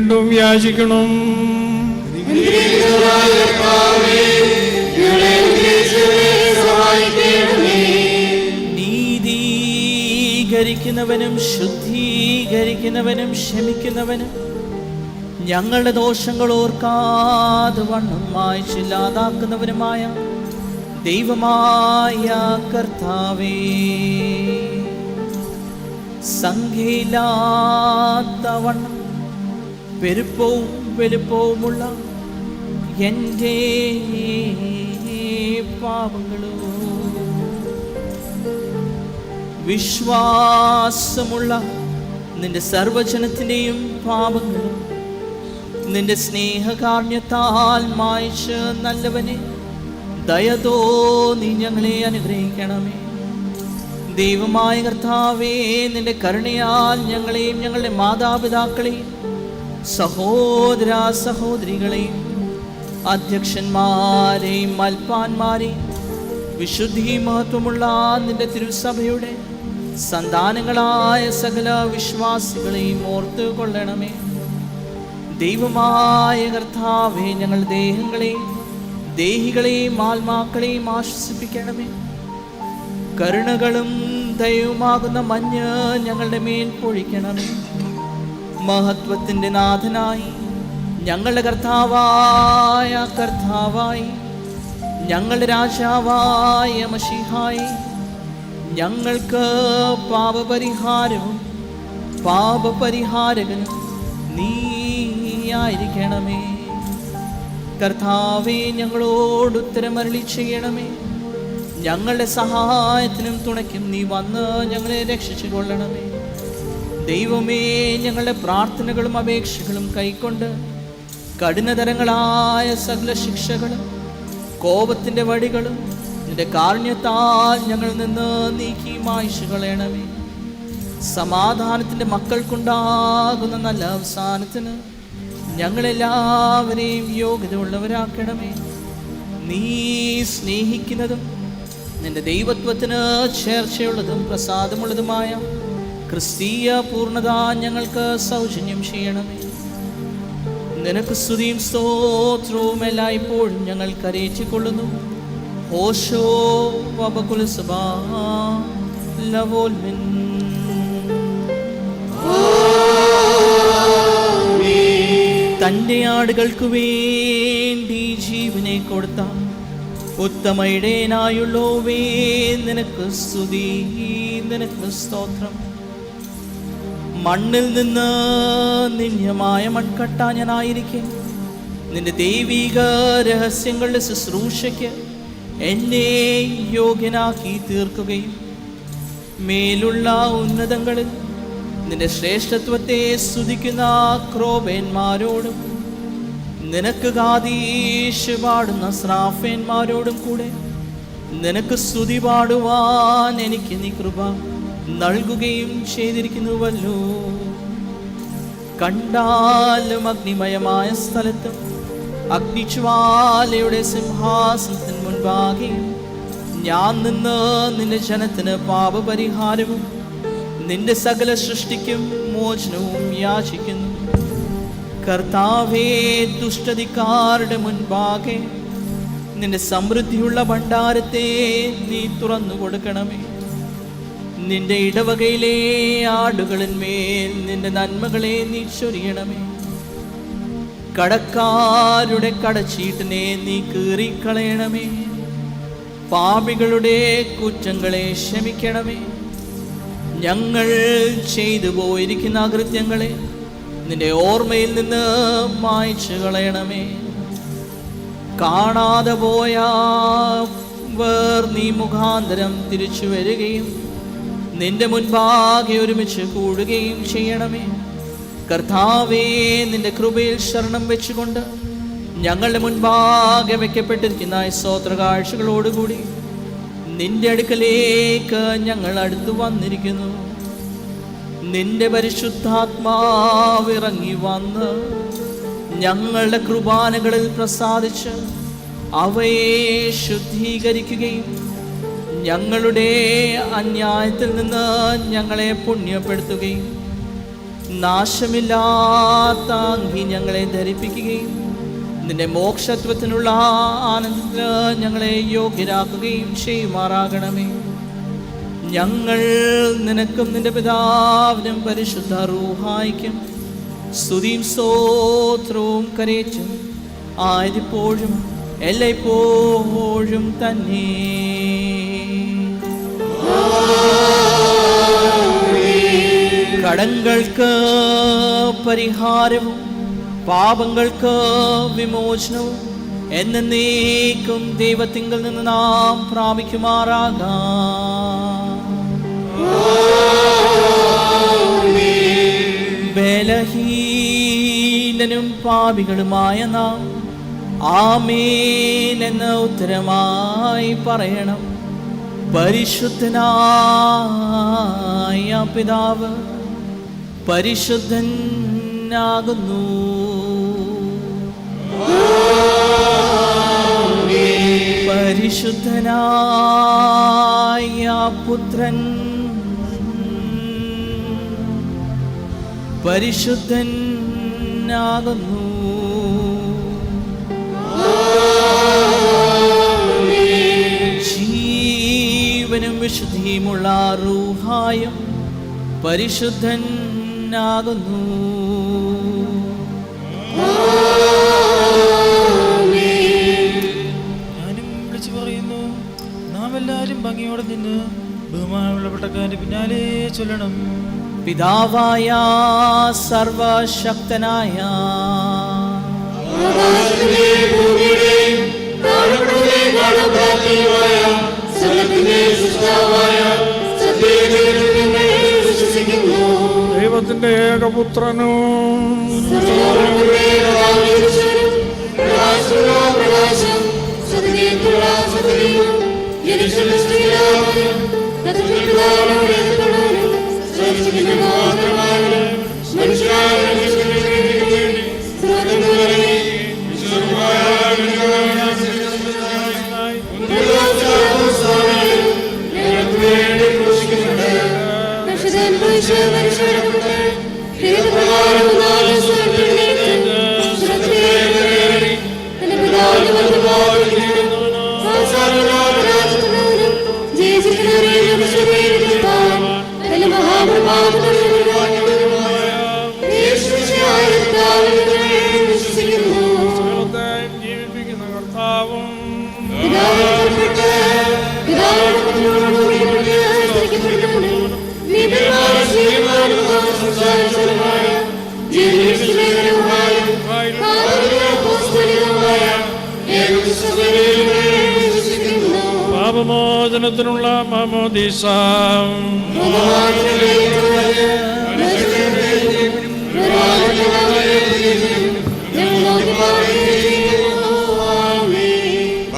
വീണ്ടും യാചിക്കണം. നീതീകരിക്കുന്നവനും ശുദ്ധീകരിക്കുന്നവനും ക്ഷമിക്കുന്നവനും ഞങ്ങളുടെ ദോഷങ്ങൾ ഓർക്കാതെ വണ്ണം മായ്ച്ചില്ലാതാക്കുന്നവനുമായ ദൈവമായ കർത്താവേ സംഖ്യയില്ലാത്ത വണ്ണം പെരുപ്പവും വലുപ്പവുമുള്ള എന്റെ പാപങ്ങളും വിശ്വാസമുള്ള നിന്റെ സർവജനത്തിന്റെയും പാപങ്ങളും നിന്റെ സ്നേഹകാർണ്യത്താൽ മായിച്ച് നല്ലവനെ ദയതോ നീ ഞങ്ങളെ അനുഗ്രഹിക്കണമേ. ദൈവമായ കർത്താവേ നിന്റെ കരുണയാൽ ഞങ്ങളെയും ഞങ്ങളുടെ മാതാപിതാക്കളെയും സഹോദര സഹോദരികളെയും അധ്യക്ഷന്മാരെയും മൽപ്പാന്മാരെയും വിശുദ്ധി മഹത്വമുള്ള നിന്റെ തിരുസഭയുടെ സന്താനങ്ങളായ സകല വിശ്വാസികളെയും ഓർത്തു കൊള്ളണമേ. ദൈവമായ കർത്താവെ ഞങ്ങൾ ദേഹങ്ങളെയും ദേഹികളെയും ആത്മാക്കളെയും ആശ്വസിപ്പിക്കണമേ. കരുണകളും ദയവുമാകുന്ന മഞ്ഞ് ഞങ്ങളുടെ മേൽ പൊഴിക്കണമേ. മഹത്വത്തിന്റെ നാഥനായി ഞങ്ങളുടെ കർത്താവായ കർത്താവായി ഞങ്ങളുടെ രാജാവായ മഷിഹായി ഞങ്ങൾക്ക് പാപപരിഹാരവും പാപപരിഹാരകനും നീയായിരിക്കണമേ കർത്താവെ ഞങ്ങളോട് ഉത്തരമരളി ചെയ്യണമേ. ഞങ്ങളുടെ സഹായത്തിനും തുണയ്ക്കും നീ വന്ന് ഞങ്ങളെ രക്ഷിച്ചു കൊള്ളണമേ ദൈവമേ ഞങ്ങളുടെ പ്രാർത്ഥനകളും അപേക്ഷകളും കൈക്കൊണ്ട് കഠിനതരങ്ങളായ സകല ശിക്ഷകളും കോപത്തിന്റെ വടികളും നിന്റെ കാരുണ്യത്താൽ ഞങ്ങൾ നിന്ന് നീക്കി മായ്ച്ചു സമാധാനത്തിന്റെ മക്കൾക്കുണ്ടാകുന്ന നല്ല അവസാനത്തിന് ഞങ്ങളെല്ലാവരെയും യോഗ്യത ഉള്ളവരാക്കണമേ നീ സ്നേഹിക്കുന്നതും നിന്റെ ദൈവത്വത്തിന് ചേർച്ചയുള്ളതും പ്രസാദമുള്ളതുമായ ക്രിസ്തീയ പൂർണത ഞങ്ങൾക്ക് സൗജന്യം ചെയ്യണമേ. നിനക്ക് സ്തുതിയും സ്തോത്രവും എല്ലായ്പ്പോഴും ഞങ്ങൾ കരയേറ്റിക്കൊള്ളുന്നു ഓശോ വബകുലസഭാ ലവോൽമിൻ തന്റെ ആടുകൾക്ക് വേണ്ടി ജീവനെ കൊടുത്ത ഉത്തമയുടേനായുള്ളോവേ നിനക്ക് സ്തുതി നിനക്ക് സ്തോത്രം. മണ്ണിൽ നിന്ന് നിന്യമായ മൺകട്ട ഞാനായിരിക്കെ നിന്റെ ദൈവിക രഹസ്യങ്ങളുടെ ശുശ്രൂഷയ്ക്ക് എന്നെ യോഗ്യനാക്കി തീർക്കുകയും മേലുള്ള ഉന്നതങ്ങളിൽ നിന്റെ ശ്രേഷ്ഠത്വത്തെ സ്തുതിക്കുന്ന ക്രോബേന്മാരോടും നിനക്ക് ഗാദീഷ് പാടുന്ന സ്രാഫേന്മാരോടും കൂടെ നിനക്ക് സ്തുതി പാടുവാൻ എനിക്ക് നീ കൃപ നൽകുകയും ചെയ്തിരിക്കുന്നുവല്ലോ. കണ്ടാലും അഗ്നിമയമായ സ്ഥലത്തും അഗ്നിജ്വാലയുടെ സിംഹാസനത്തിന് മുൻപാകെ ഞാൻ നിന്ന് നിന്റെ ജനത്തിന് പാപപരിഹാരവും നിന്റെ സകല സൃഷ്ടിക്കും മോചനവും യാചിക്കുന്നു. കർത്താവേ ദുഷ്ടതിക്കാരുടെ മുൻപാകെ നിന്റെ സമൃദ്ധിയുള്ള ഭണ്ഡാരത്തെ നീ തുറന്നു കൊടുക്കണമേ നിന്റെ ഇടവകയിലെ ആടുകളിന്മേൽ നിന്റെ നന്മകളെ നീ ചൊരിയണമേ. കടക്കാരുടെ കടച്ചീട്ടിനെ നീ കീറിക്കളയണമേ. പാപികളുടെ കുറ്റങ്ങളെ ക്ഷമിക്കണമേ. ഞങ്ങൾ ചെയ്തു പോയിരിക്കുന്ന അകൃത്യങ്ങളെ നിന്റെ ഓർമ്മയിൽ നിന്ന് മായ്ച്ചു കളയണമേ കാണാതെ പോയ വേർ നീ മുഖാന്തരം തിരിച്ചു വരികയും നിന്റെ മുൻപാകെ ഒരുമിച്ച് കൂടുകയും ചെയ്യണമേ. കർത്താവേ നിന്റെ കൃപയിൽ ശരണം വെച്ചുകൊണ്ട് ഞങ്ങളുടെ മുൻപാകെ വെക്കപ്പെട്ടിരിക്കുന്ന സ്തോത്ര കാഴ്ചകളോടുകൂടി നിന്റെ അടുക്കലേക്ക് ഞങ്ങൾ അടുത്തു വന്നിരിക്കുന്നു. നിന്റെ പരിശുദ്ധാത്മാവിറങ്ങി വന്ന് ഞങ്ങളുടെ കൃപാനകളിൽ പ്രസാദിച്ച് അവയെ ശുദ്ധീകരിക്കുകയും ഞങ്ങളുടെ അന്യായത്തിൽ നിന്ന് ഞങ്ങളെ പുണ്യപ്പെടുത്തുകയും നാശമില്ലാത്ത അങ്കി ഞങ്ങളെ ധരിപ്പിക്കുകയും നിന്റെ മോക്ഷത്വത്തിനുള്ള ആനന്ദത്തിന് ഞങ്ങളെ യോഗ്യരാക്കുകയും ചെയ്യുമാറാകണമേ. ഞങ്ങൾ നിനക്കും നിന്റെ പിതാവിനും പരിശുദ്ധ റൂഹായിക്കും സ്തുതിയും സ്തോത്രവും കരയച്ചും ആയതിപ്പോഴും എല്ലായ്പ്പോഴും തന്നെ. കടങ്ങൾക്ക് പരിഹാരവും പാപങ്ങൾക്ക് വിമോചനവും എന്നേക്കും ദൈവത്തിങ്കിൽ നിന്ന് നാം പ്രാപിക്കുമാറാകാം. ബലഹീനനും പാപികളുമായ നാം ആമേൻ എന്ന ഉത്തരമായി പറയണം. പരിശുദ്ധനായ പിതാവ് പരിശുദ്ധനാകുന്നു. പരിശുദ്ധനായ പുത്രൻ. പരിശുദ്ധനാകുന്നു. ജീവനും വിശുദ്ധിയുമുള്ള റൂഹായും പരിശുദ്ധനാകുന്നു. ഞാനും വിളിച്ചു പറയുന്നു നാം എല്ലാവരും ഭംഗിയോടെ നിന്ന് ബഹുമാനമുള്ള പിന്നാലെ ചൊല്ലണം. പിതാവായ സർവശക്തനായ ദൈവത്തിന്റെ ഏകപുത്രനും. പാപമോചനത്തിനുള്ള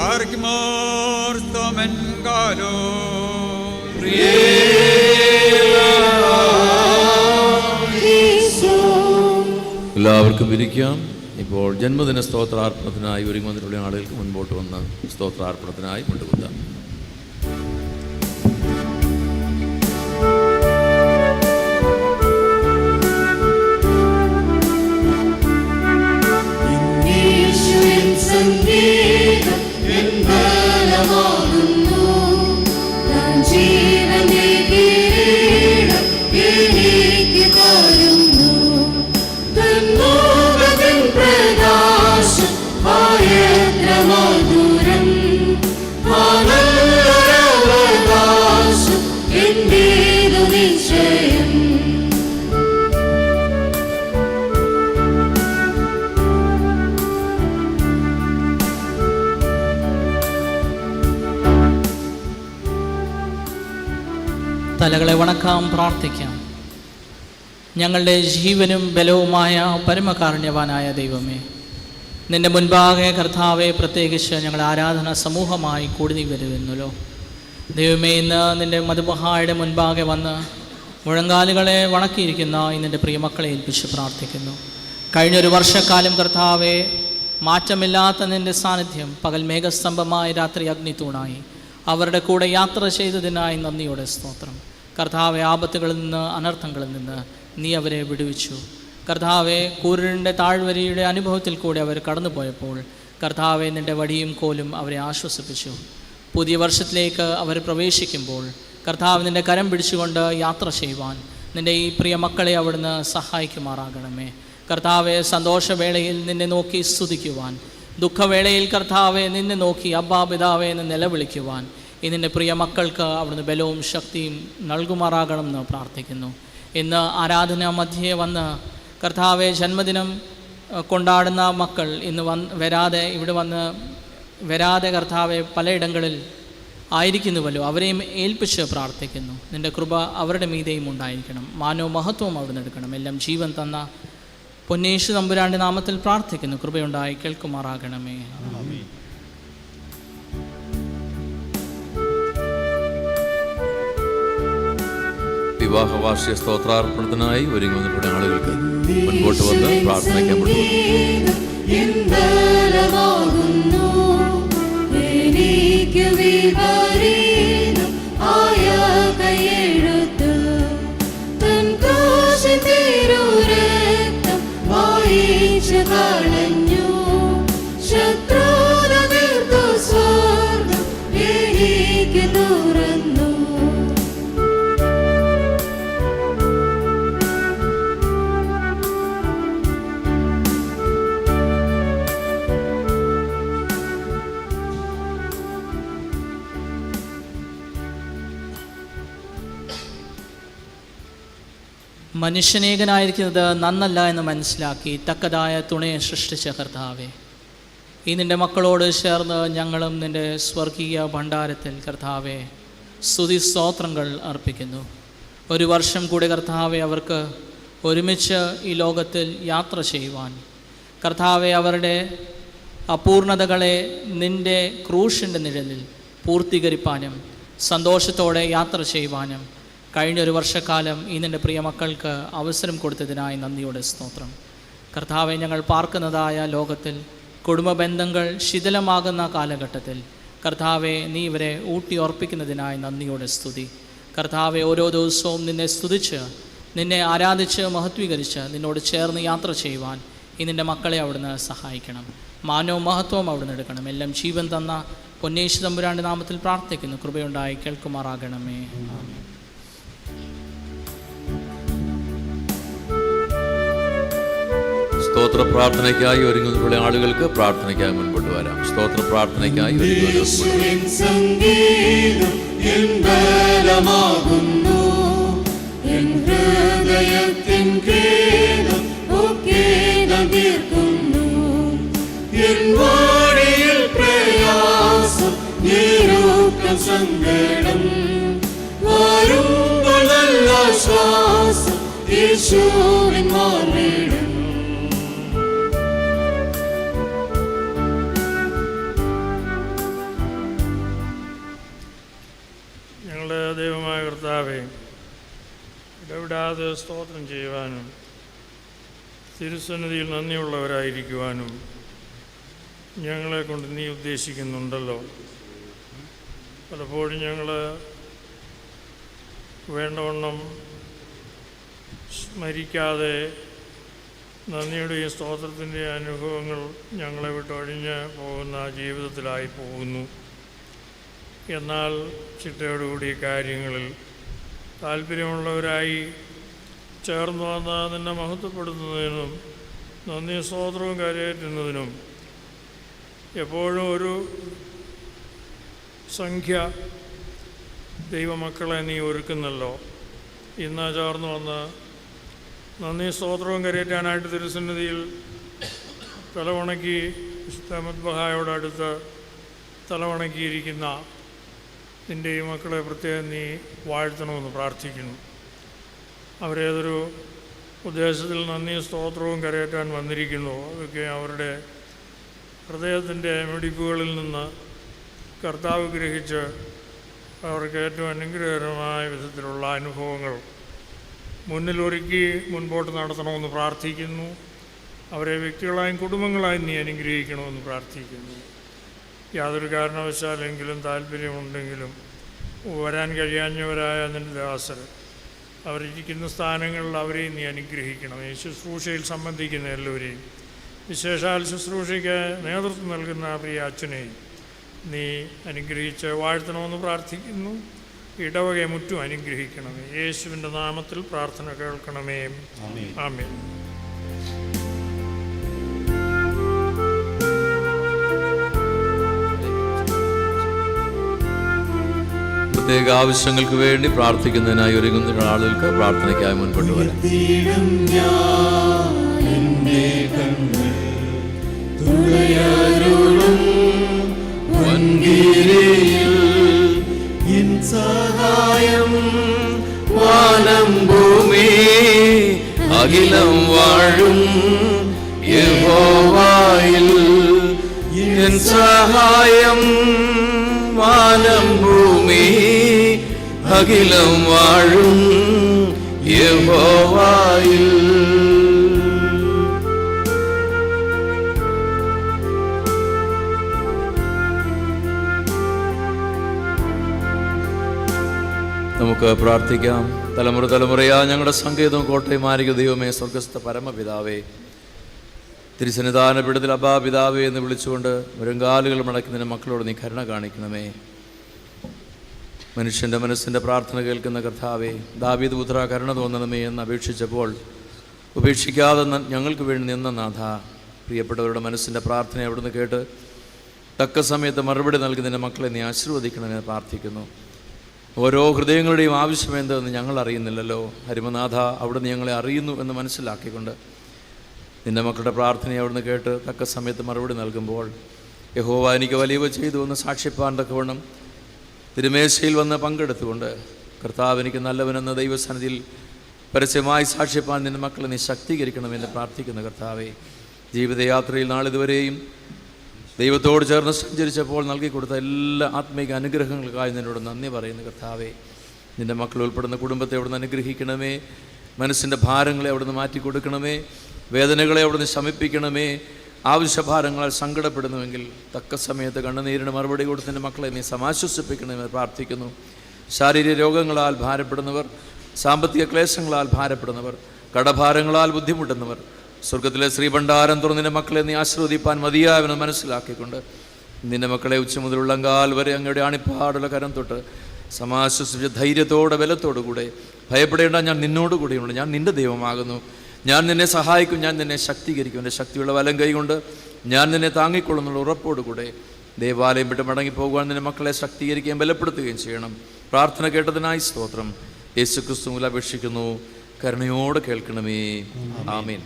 മമോദിസാർക്കുമാർ തോമൻ കാലോ. പ്രിയേ എല്ലാവർക്കും ഇരിക്കാം. ഇപ്പോൾ ജന്മദിന സ്തോത്രാർപ്പണത്തിനായി ഒരുങ്ങുന്നതിനുള്ള ആളുകൾക്ക് മുൻപോട്ട് വന്ന് സ്തോത്രാർപ്പണത്തിനായി മുണ്ടുകുത്താം. തലകളെ വണക്കാം പ്രാർത്ഥിക്കാം. ഞങ്ങളുടെ ജീവനും ബലവുമായ പരമകാരുണ്യവാനായ ദൈവമേ നിന്റെ മുൻപാകെ കർത്താവെ പ്രത്യേകിച്ച് ഞങ്ങൾ ആരാധന സമൂഹമായി കൂടി വരുന്നല്ലോ ദൈവമേ ഇന്ന് നിന്റെ മധുമഹായുടെ മുൻപാകെ വന്ന് മുഴങ്കാലുകളെ വണക്കിയിരിക്കുന്ന ഇന്നിന്റെ പ്രിയമക്കളെ ഏൽപ്പിച്ച് പ്രാർത്ഥിക്കുന്നു. കഴിഞ്ഞൊരു വർഷക്കാലം കർത്താവെ മാറ്റമില്ലാത്ത നിന്റെ സാന്നിധ്യം പകൽ മേഘസ്തംഭമായി രാത്രി അഗ്നിത്തൂണായി. അവരുടെ കൂടെ യാത്ര ചെയ്തതിനായി നന്ദിയോടെ സ്തോത്രം. കർത്താവെ ആപത്തുകളിൽ നിന്ന് അനർത്ഥങ്ങളിൽ നിന്ന് നീ അവരെ വിടുവിച്ചു. കർത്താവെ കൂരിന്റെ താഴ്വരയുടെ അനുഭവത്തിൽ കൂടി അവർ കടന്നുപോയപ്പോൾ കർത്താവെ നിന്റെ വടിയും കോലും അവരെ ആശ്വസിപ്പിച്ചു. പുതിയ വർഷത്തിലേക്ക് അവർ പ്രവേശിക്കുമ്പോൾ കർത്താവ് നിന്റെ കരം പിടിച്ചുകൊണ്ട് യാത്ര ചെയ്യുവാൻ നിന്റെ ഈ പ്രിയ മക്കളെ അവിടുന്ന് സഹായിക്കുമാറാകണമേ. കർത്താവെ സന്തോഷവേളയിൽ നിന്നെ നോക്കി സ്തുതിക്കുവാൻ ദുഃഖവേളയിൽ കർത്താവെ നിന്നെ നോക്കി അബ്ബാ പിതാവെ എന്ന് നിലവിളിക്കുവാൻ ഈ നിന്റെ പ്രിയ മക്കൾക്ക് അവിടുന്ന് ബലവും ശക്തിയും നൽകുമാറാകണം എന്ന് പ്രാർത്ഥിക്കുന്നു. ഇന്ന് ആരാധന മധ്യേ വന്ന് കർത്താവെ ജന്മദിനം കൊണ്ടാടുന്ന മക്കൾ ഇന്ന് വന്ന് വരാതെ ഇവിടെ വന്ന് വരാതെ കർത്താവെ പലയിടങ്ങളിൽ ആയിരിക്കുന്നുവല്ലോ. അവരെയും ഏൽപ്പിച്ച് പ്രാർത്ഥിക്കുന്നു. നിന്റെ കൃപ അവരുടെ മീതെയും ഉണ്ടായിരിക്കണം. മാനോ മഹത്വവും അവിടുന്ന് എടുക്കണം. എല്ലാം ജീവൻ തന്ന പൊന്നേശു തമ്പുരാന്റെ നാമത്തിൽ പ്രാർത്ഥിക്കുന്നു. കൃപയുണ്ടായി കേൾക്കുമാറാകണമേ. വിവാഹ വാർഷിക സ്തോത്രാർപ്പണത്തിനായി ഒരുങ്ങി വന്നിട്ടുള്ള ആളുകൾക്ക് മുൻപോട്ട് വന്ന് പ്രാർത്ഥനയ്ക്കാൻ മുൻപോട്ട് മനുഷ്യനേകനായിരിക്കുന്നത് നന്നല്ല എന്ന് മനസ്സിലാക്കി തക്കതായ തുണയെ സൃഷ്ടിച്ച കർത്താവേ. ഈ നിന്റെ മക്കളോട് ചേർന്ന് ഞങ്ങളും നിന്റെ സ്വർഗീയ ഭണ്ഡാരത്തിൽ കർത്താവെ സ്തുതി സ്തോത്രങ്ങൾ അർപ്പിക്കുന്നു. ഒരു വർഷം കൂടി കർത്താവെ അവർക്ക് ഒരുമിച്ച് ഈ ലോകത്തിൽ യാത്ര ചെയ്യുവാൻ. കർത്താവെ അവരുടെ അപൂർണതകളെ നിന്റെ ക്രൂശിന്റെ നിഴലിൽ പൂർത്തീകരിപ്പാനും സന്തോഷത്തോടെ യാത്ര ചെയ്യുവാനും കഴിഞ്ഞൊരു വർഷക്കാലം ഈ നിന്റെ പ്രിയ മക്കൾക്ക് അവസരം കൊടുത്തതിനായി നന്ദിയോടെ സ്തോത്രം. കർത്താവെ ഞങ്ങൾ പാർക്കുന്നതായ ലോകത്തിൽ കുടുംബ ബന്ധങ്ങൾ ശിഥിലമാകുന്ന കാലഘട്ടത്തിൽ കർത്താവെ നീ ഇവരെ ഊട്ടിയുറപ്പിക്കുന്നതിനായി നന്ദിയോടെ സ്തുതി. കർത്താവെ ഓരോ ദിവസവും നിന്നെ സ്തുതിച്ച് നിന്നെ ആരാധിച്ച് മഹത്വീകരിച്ച് നിന്നോട് ചേർന്ന് യാത്ര ചെയ്യുവാൻ ഈ നിന്റെ മക്കളെ അവിടുന്ന് സഹായിക്കണം. മാനവും മഹത്വവും അവിടുന്ന് എടുക്കണം. എല്ലാം ജീവൻ തന്ന പൊന്നേശു തമ്പുരാന്റെ നാമത്തിൽ പ്രാർത്ഥിക്കുന്നു. കൃപയുണ്ടായി കേൾക്കുമാറാകണമേ. ആമേൻ. സ്തോത്ര പ്രാർത്ഥനയ്ക്കായി ഒരുങ്ങുന്ന ആളുകൾക്ക് പ്രാർത്ഥനയ്ക്കായി മുൻപോട്ട് വരാം. സ്തോത്ര പ്രാർത്ഥനയ്ക്കായി എൻ ഹൃദയത്തിൻ തീർക്കുന്നു എൻ പ്രയാസം ശ്വാസം യേശുവിൻ മാറിടും ഇടവിടാതെ സ്തോത്രം ചെയ്യുവാനും തിരുസന്നിധിയിൽ നന്ദിയുള്ളവരായിരിക്കുവാനും ഞങ്ങളെ കൊണ്ട് നീ ഉദ്ദേശിക്കുന്നുണ്ടല്ലോ. പലപ്പോഴും ഞങ്ങൾ വേണ്ടവണ്ണം സ്മരിക്കാതെ നന്ദിയുടെയും സ്തോത്രത്തിന്റെ അനുഭവങ്ങൾ ഞങ്ങളെ വിട്ടൊഴിഞ്ഞ് പോകുന്ന ജീവിതത്തിലായി പോകുന്നു. എന്നാൽ ചിട്ടയോടുകൂടി കാര്യങ്ങളിൽ താല്പര്യമുള്ളവരായി ചേർന്ന് വന്ന് നിന്നെ മഹത്വപ്പെടുത്തുന്നതിനും നന്ദി സ്തോത്രവും കരയേറ്റുന്നതിനും എപ്പോഴും ഒരു സംഖ്യ ദൈവമക്കളെ നീ ഒരുക്കുന്നല്ലോ. ഇന്ന് ചേർന്ന് വന്ന് നന്ദി സ്തോത്രവും കരയേറ്റാനായിട്ട് തിരുസന്നിധിയിൽ തലവണക്കി വിശുദ്ധമദ്ബഹായോടടുത്ത് തലവണക്കിയിരിക്കുന്ന നിന്റെ ഈ മക്കളെ പ്രത്യേകം നീ വാഴ്ത്തണമെന്ന് പ്രാർത്ഥിക്കുന്നു. അവരേതൊരു ഉദ്ദേശത്തിൽ നന്ദി സ്തോത്രവും കരയേറ്റാൻ വന്നിരിക്കുന്നു. അതൊക്കെ അവരുടെ ഹൃദയത്തിന്റെ മിടിപ്പുകളിൽ നിന്ന് കർത്താവ് ഗ്രഹിച്ച് അവർക്ക് ഏറ്റവും അനുഗ്രഹകരമായ വിധത്തിലുള്ള അനുഭവങ്ങൾ മുന്നിലൊരുക്കി മുൻപോട്ട് നടത്തണമെന്ന് പ്രാർത്ഥിക്കുന്നു. അവരെ വ്യക്തികളായും കുടുംബങ്ങളായും നീ അനുഗ്രഹിക്കണമെന്ന് പ്രാർത്ഥിക്കുന്നു. യാതൊരു കാരണവശാലെങ്കിലും താല്പര്യമുണ്ടെങ്കിലും വരാൻ കഴിയാഞ്ഞവരായ നിന്റെ ദാസർ അവരിരിക്കുന്ന സ്ഥാനങ്ങളിൽ അവരെയും നീ അനുഗ്രഹിക്കണം. ഈ ശുശ്രൂഷയിൽ സംബന്ധിക്കുന്ന എല്ലാവരെയും. വിശേഷാൽ ശുശ്രൂഷയ്ക്ക് നേതൃത്വം നൽകുന്ന പ്രിയ അച്ഛനെ നീ അനുഗ്രഹിച്ച് വാഴ്ത്തണമെന്ന് പ്രാർത്ഥിക്കുന്നു. ഇടവകയെ മുറ്റും അനുഗ്രഹിക്കണമേ. യേശുവിന്റെ നാമത്തിൽ പ്രാർത്ഥന കേൾക്കണമേ. ആമേൻ. പ്രത്യേക ആവശ്യങ്ങൾക്ക് വേണ്ടി പ്രാർത്ഥിക്കുന്നതിനായി ഒരുങ്ങുന്ന ആളുകൾക്ക് പ്രാർത്ഥനയ്ക്കായി മുൻപോട്ട് വരാം. വാനം ഭൂമി അഖിലം വാഴും. യഹോവായിൽ സഹായം വാനം അഖിലം വാഴും യഹോവായിൽ. നമുക്ക് പ്രാർത്ഥിക്കാം. തലമുറ തലമുറയാ ഞങ്ങളുടെ സങ്കേതവും കോട്ടയം ആരിക ദൈവമേ സ്വർഗസ്ഥ പരമപിതാവേ. തിരുസന്നിധാന പിടത്തിൽ അബാ പിതാവേ എന്ന് വിളിച്ചുകൊണ്ട് മുരങ്കാലുകൾ മടക്കുന്നതിന് മക്കളോട് നീ കരുണ കാണിക്കണമേ. മനുഷ്യന്റെ മനസ്സിന്റെ പ്രാർത്ഥന കേൾക്കുന്ന കർത്താവെ ദാവീദ് പുത്ര കരുണ തോന്നണമേ എന്ന് അപേക്ഷിച്ചപ്പോൾ ഉപേക്ഷിക്കാതെ ഞങ്ങൾക്ക് വേണ്ടി നിന്ന നാഥ പ്രിയപ്പെട്ടവരുടെ മനസ്സിന്റെ പ്രാർത്ഥന അവിടുന്ന് കേട്ട് തക്ക സമയത്ത് മറുപടി നൽകുന്നതിന്റെ മക്കളെ നീ ആശീർവദിക്കണമെന്ന് പ്രാർത്ഥിക്കുന്നു. ഓരോ ഹൃദയങ്ങളുടെയും ആവശ്യം എന്തെന്ന് ഞങ്ങൾ അറിയുന്നില്ലല്ലോ. ഹരിമനാഥ അവിടുന്ന് ഞങ്ങളെ അറിയുന്നു എന്ന് മനസ്സിലാക്കിക്കൊണ്ട് നിന്റെ മക്കളുടെ പ്രാർത്ഥനയെ അവിടുന്ന് കേട്ട് തക്ക സമയത്ത് മറുപടി നൽകുമ്പോൾ യഹോവ എനിക്ക് വലിയവ ചെയ്തു എന്ന് സാക്ഷിപ്പാൻ തക്കവണ്ണം തിരുമേശയിൽ വന്ന് പങ്കെടുത്തുകൊണ്ട് കർത്താവ് എനിക്ക് നല്ലവനെന്ന ദൈവസന്നിധിയിൽ പരസ്യമായി സാക്ഷ്യപ്പാൻ നിന്റെ മക്കളെ നീ ശക്തീകരിക്കണമെന്ന് പ്രാർത്ഥിക്കുന്ന കർത്താവെ ജീവിതയാത്രയിൽ നാളിതുവരെയും ദൈവത്തോട് ചേർന്ന് സഞ്ചരിച്ചപ്പോൾ നൽകി കൊടുത്ത എല്ലാ ആത്മീക അനുഗ്രഹങ്ങൾക്കായി നിന്നോട് നന്ദി പറയുന്ന കർത്താവെ. നിന്റെ മക്കൾ ഉൾപ്പെടുന്ന കുടുംബത്തെ അവിടുന്ന് അനുഗ്രഹിക്കണമേ മനസ്സിന്റെ ഭാരങ്ങളെ അവിടുന്ന് മാറ്റി കൊടുക്കണമേ വേദനകളെ അവിടുന്ന് ശമിപ്പിക്കണമേ ആവശ്യഭാരങ്ങളാൽ സങ്കടപ്പെടുന്നുവെങ്കിൽ തക്ക സമയത്ത് കണ്ണുനീരിന് മറുപടി കൊടുത്തിന്റെ മക്കളെ നീ സമാശ്വസിപ്പിക്കണമെന്ന് പ്രാർത്ഥിക്കുന്നു. ശാരീരിക രോഗങ്ങളാൽ ഭാരപ്പെടുന്നവർ സാമ്പത്തിക ക്ലേശങ്ങളാൽ ഭാരപ്പെടുന്നവർ കടഭാരങ്ങളാൽ ബുദ്ധിമുട്ടുന്നവർ സ്വർഗത്തിലെ ശ്രീഭണ്ഡാരം തുറന്ന് നിന്റെ മക്കളെ നീ ആശ്രവദിപ്പാൻ മതിയാവെന്ന് മനസ്സിലാക്കിക്കൊണ്ട് നിന്റെ മക്കളെ ഉച്ച മുതൽ വരെ അങ്ങയുടെ അണിപ്പാടുള്ള കരം തൊട്ട് സമാശ്വസിച്ച ധൈര്യത്തോടെ ബലത്തോടു കൂടെ ഭയപ്പെടേണ്ട ഞാൻ നിന്നോട് കൂടെയുണ്ട് ഞാൻ നിന്റെ ദൈവമാകുന്നു. ഞാൻ നിന്നെ സഹായിക്കും ഞാൻ നിന്നെ ശക്തീകരിക്കും. എന്റെ ശക്തിയുള്ള വലം കൈകൊണ്ട് ഞാൻ നിന്നെ താങ്ങിക്കൊള്ളുന്നുള്ള ഉറപ്പോടുകൂടെ ദേവാലയം വിട്ട് മടങ്ങിപ്പോകുവാൻ നിന്റെ മക്കളെ ശക്തീകരിക്കുകയും ബലപ്പെടുത്തുകയും ചെയ്യണം. പ്രാർത്ഥന കേട്ടതിനായി സ്തോത്രം. യേശുക്രിസ്തുവിൽ അപേക്ഷിക്കുന്നു. കരുണയോടെ കേൾക്കണമേ. ആമീൻ.